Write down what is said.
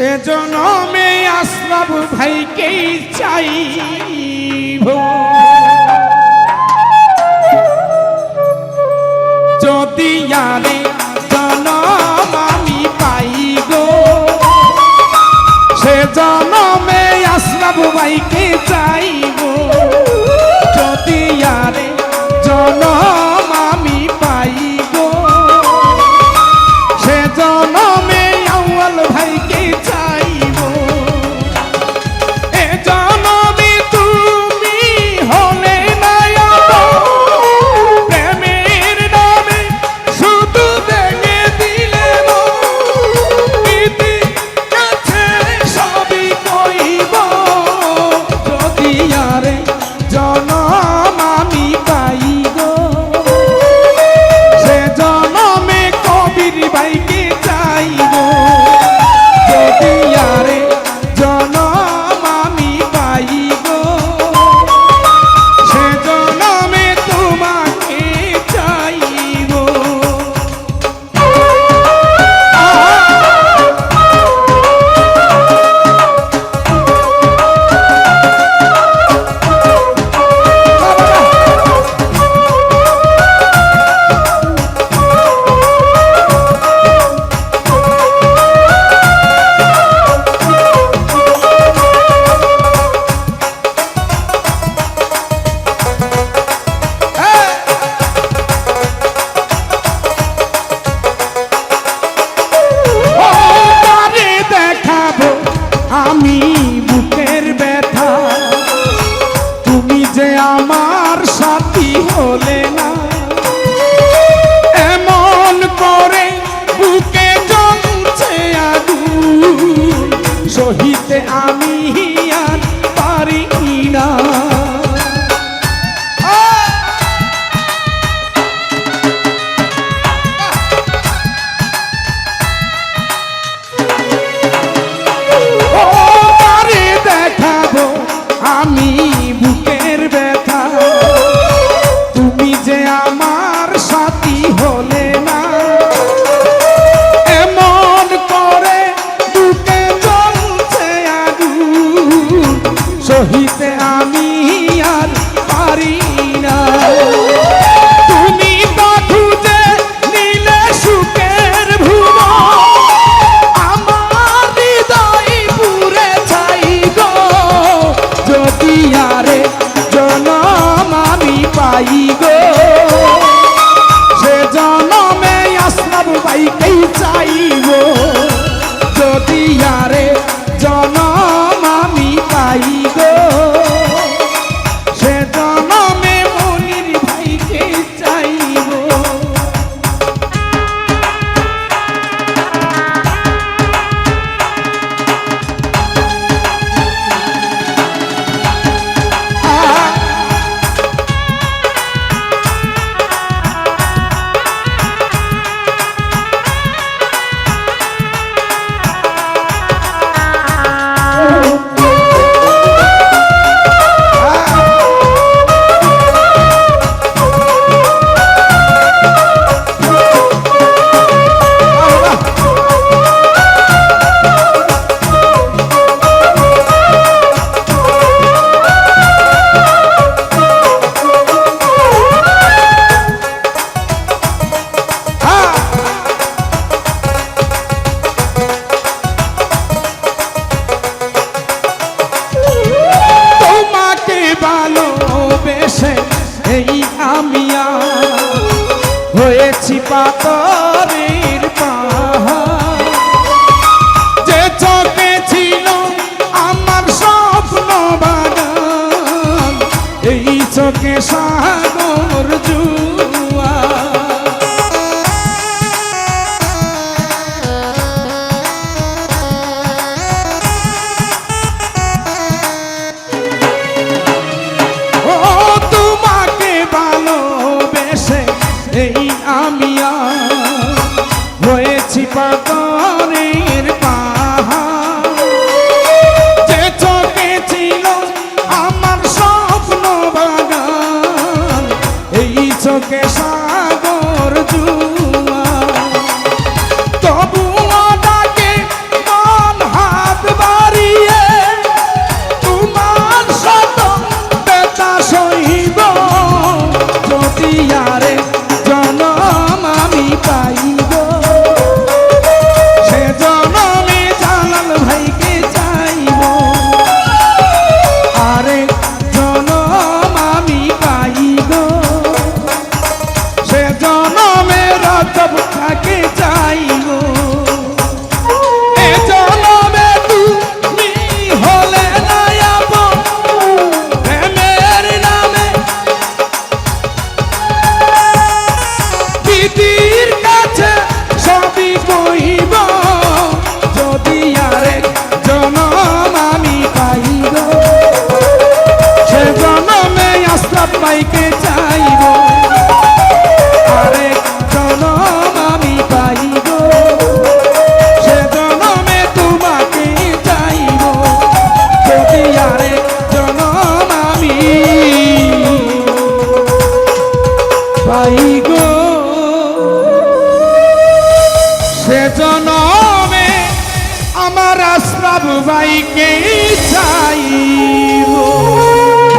সে জনমে আসলাম ভাইকেই চাইব। যদি আরে রহিতে এই আমি পাই গো। সে জনমে আমার আশ্রাব ভাইকে চাইব।